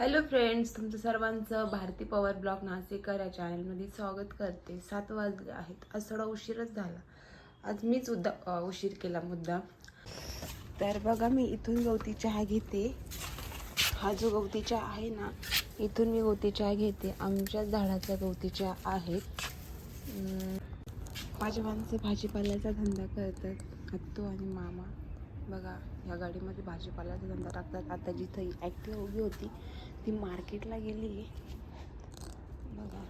Hello friends तुमचं सर्वांचं Bharti power blog नाशिकर या चॅनलमध्ये स्वागत करते. सात वाजले आहेत. आज थोडा उशीरच झाला. आज मीच उद्दा उशीर केला मुद्दा. तर बघा मी इथून गवती चहा घेते. हा जो गवती चहा आहे ना इथून मी गवती चहा घेते. आमच्याच झाडाचा गवती चहा आहे. माझ्या माझे भाजीपाल्याचा धंदा करतात आत्तू आणि मामा. बघा या गाडीमध्ये भाजीपाल्याचा धंदा टाकतात. आता जिथं ॲक्टिव्ह उभी होती ती मार्केटला गेली. बघा.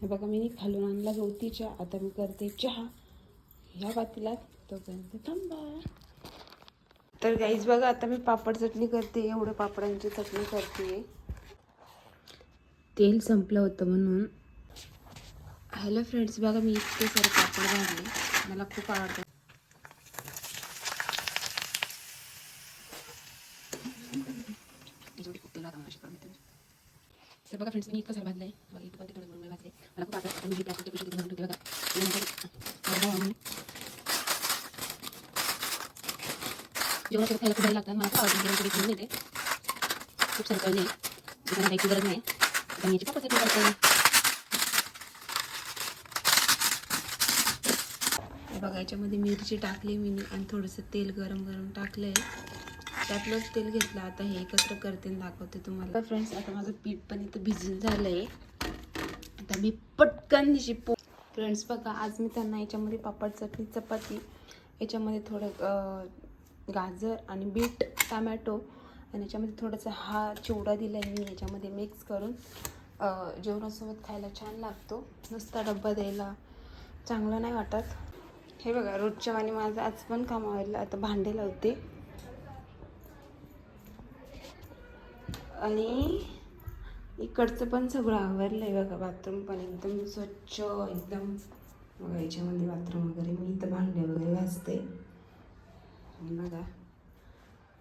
हे बघा मी खालून आणला गवती चहा आता मी करते चहा. ह्या बातीला तोपर्यंत थांबा. तर गाईज बघा आता मी पापड चटणी करते. एवढं पापडांची चटणी करते. तेल संपलं होतं म्हणून. हॅलो फ्रेंड्स बघा मी इतके सारे पापड भाजले मला खूप आवडतं जेवढी तर बघा फ्रेंड्स मी इतकं सारं आहे बघा इथं पण ते थोडं थोडं भाजले मला खूप आवडतं मी हे प्लास्टिकच्या पिशवीत भरून ठेवते बघा. त्यानंतर अर्धा वाहून जेवणासोबत खायला खूप लागतात मला खूप आवडतं. जेवण घेऊन येते. खूप सारं कळले दुकानात जायची गरज नाही. आता मी याची पापड चटणी करते बघा याच्यामध्ये मिरची टाकली मी आणि थोडंसं तेल गरम गरम टाकलंय. त्यातलंच तेल घेतलं. आता हे एकत्र करते दाखवते तुम्हाला. फ्रेंड्स आता माझं पीठ पण इथं भिजून झालंय. आता मी पटकन दिशी पो फ्रेंड्स बघा आज मी त्यांना याच्यामध्ये पापड चटणी चपाती याच्यामध्ये थोडं गाजर आणि बीट टमॅटो आणि याच्यामध्ये थोडासा हा चिवडा दिला आहे मी याच्यामध्ये मिक्स करून. जेवणासोबत खायला छान लागतो. नुसता डब्बा द्यायला चांगला नाही वाटत. हे बघा रोजच्या वाणी माझं आज पण काम आवडलं आता भांडे लावते. आणि इकडचं पण सगळं आवरलं आहे बघा बाथरूम पण एकदम स्वच्छ एकदम. बघा याच्यामध्ये बाथरूम वगैरे मी इथं भांडे वगैरे घासते. आणि बघा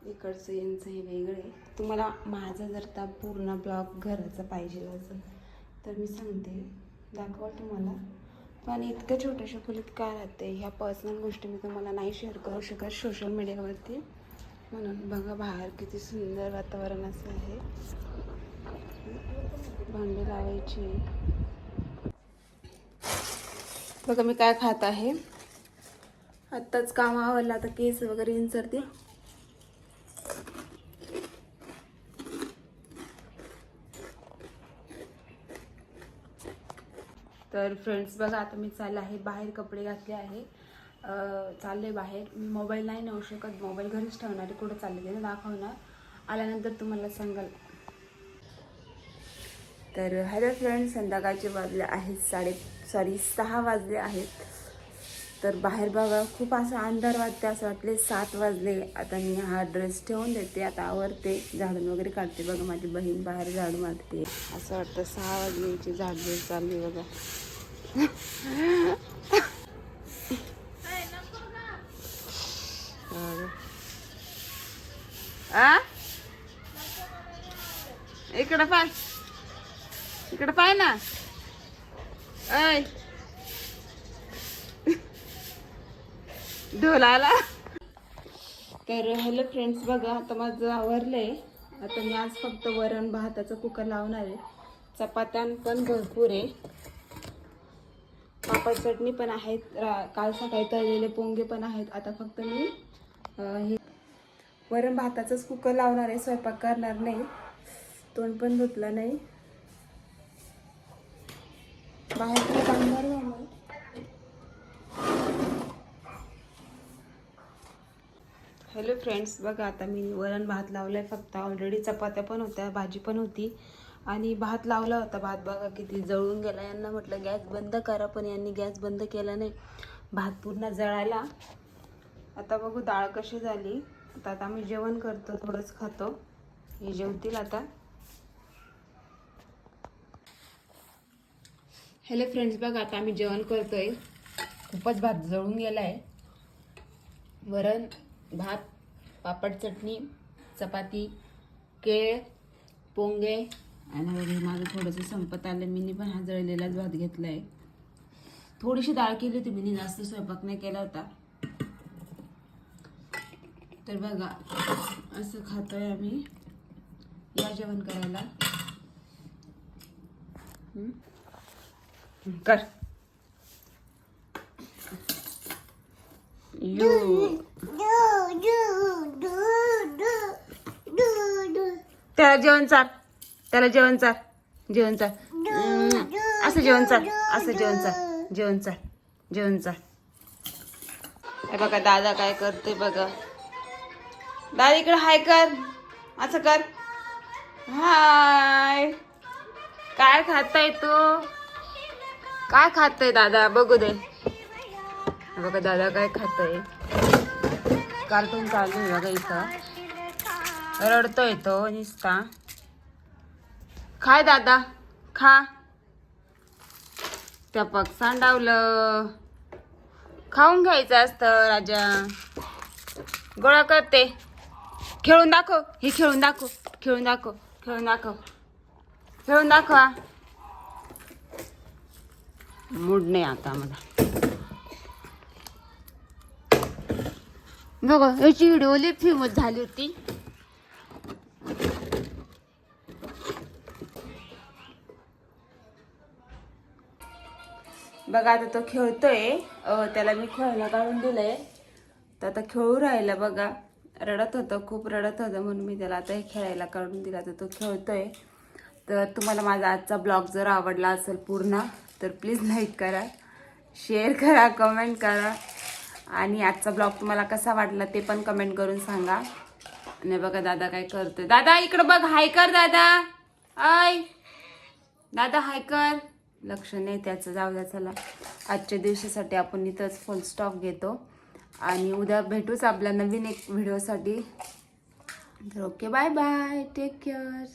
इकडचं यांचं हे वेगळं आहे. तुम्हाला माझा जर त्या पूर्ण ब्लॉग घराचा पाहिजे असेल तर मी सांगते. दाखवा तुम्हाला. पण इतकं छोट्याशा खोलीत काय राहते ह्या पर्सनल गोष्टी मी तुम्हाला नाही शेअर करू शकत सोशल मीडियावरती म्हणून बघा बाहेर किती सुंदर वातावरण असं आहे. भांडी लावायची. बघा मी काय खात आहे. आत्ताच काम आवडलं आता केस वगैरे इंचरते तर फ्रेंड्स बघा आता मी चालले आहे बाहेर कपडे घातले आहे. चालले बाहेर. मी मोबाईल नाही नेऊ शकत. मोबाईल घरीच ठेवणार आहे कुठं चालले ते दाखवणार. आल्यानंतर तुम्हाला सांगाल. तर हॅलो फ्रेंड्स संध्याकाळचे वाजले आहेत साडे सॉरी सहा वाजले आहेत. तर बाहेर बघा खूप असं अंधार वाटते असं वाटले सात वाजले. आता मी हा ड्रेस ठेवून देते. आता आवरते. झाडून वगैरे काढते. बघा माझी बहीण बाहेर झाडू मारते. असं वाटतं सहा वाजल्याची झाडझूड चालली बघा. आ? इकडं पाय. इकडं पाय ना. ऐ. ढोलाला तर हॅलो फ्रेंड्स बघा आता माझं आवरलंय. आता मी आज फक्त वरण भाताचा कुकर लावणार आहे. चपात्या पण भरपूर आहे. पापड चटणी पण आहेत. काल सकाळी तळलेले पोंगे पण आहेत. आता फक्त मी हे वरण भाताचाच कुकर लावणार आहे. स्वयंपाक करणार नाही. तोंड पण धुतलं नाही. बाहेर खूप अंधार झालाय. हॅलो फ्रेंड्स बघा आता मी वरण भात लावलाय फक्त. ऑलरेडी चपात्या पण होत्या भाजी पण होती. आणि भात लावला होता भात बघा किती जळून गेला. यांना म्हटलं गॅस बंद करा पण यांनी गॅस बंद केला नाही. भात पूर्ण जळाला. आता बघू डाळ कशी झाली. आता आता आम्ही जेवण करतो थोडंच खातो. हे जेवतील आता. हॅलो फ्रेंड्स बघा आता आम्ही जेवण करतोय. खूपच भात जळून गेला आहे वरण भात पापड चटणी चपाती केळ पोंगे. आणि वगैरे माझं थोडंसं संपत आलं. मी पण हा जळलेलाच भात घेतला आहे थोडीशी डाळ केली होती मी जास्त स्वयंपाक नाही केला होता. तर बघा असं खातोय आम्ही. या जेवण करायला? कर. यू. त्याला जेवण चाल. त्याला जेवण चाल. जेवण चाल. असं जेवण चाल. असं जेवण चाल. जेवण चाल. जेवण चाल. हे बघा दादा काय करते बघा. दादा इकडे हाय कर. असं कर. हाय. काय खाताय तू? काय खाताय दादा? बघू दे. बघा दादा काय खाताय? कार्टून चालू आहे बघा इथं. रडतोय तो निसता. खाय दादा खा. त्या पग सांडावलं. खाऊन घ्यायचं असतं राजा. गोळा करते. खेळून दाखव हे खेळून दाखव खेळून दाखव खेळून दाखव. खेळून दाखवा. मूड नाही आता मला. बघा याची व्हिडिओ लई फेमस झाली होती. बघा आता तो खेळतोय. त्याला मी खेळायला काढून दिलंय. तर आता खेळू राहिला बघा. रडत होतं खूप रडत होतं म्हणून मी त्याला आता हे खेळायला काढून दिला. तर तो खेळतोय. तर तुम्हाला माझा आजचा ब्लॉग जर आवडला असेल पूर्ण तर प्लीज लाईक करा शेअर करा कमेंट करा. आणि आजचा ब्लॉग तुम्हाला कसा वाटला ते पण कमेंट करून सांगा. आणि बघा दादा काय करतोय. दादा इकडं बघ हाय कर दादा. आय दादा हाय कर. लक्ष नाही त्याचं जाऊ द्या चला. आजच्या दिवसासाठी आपण इथंच फुल स्टॉप घेतो. आणि उद्या भेटूच आपल्या नवीन एक व्हिडिओसाठी तर okay bye bye take care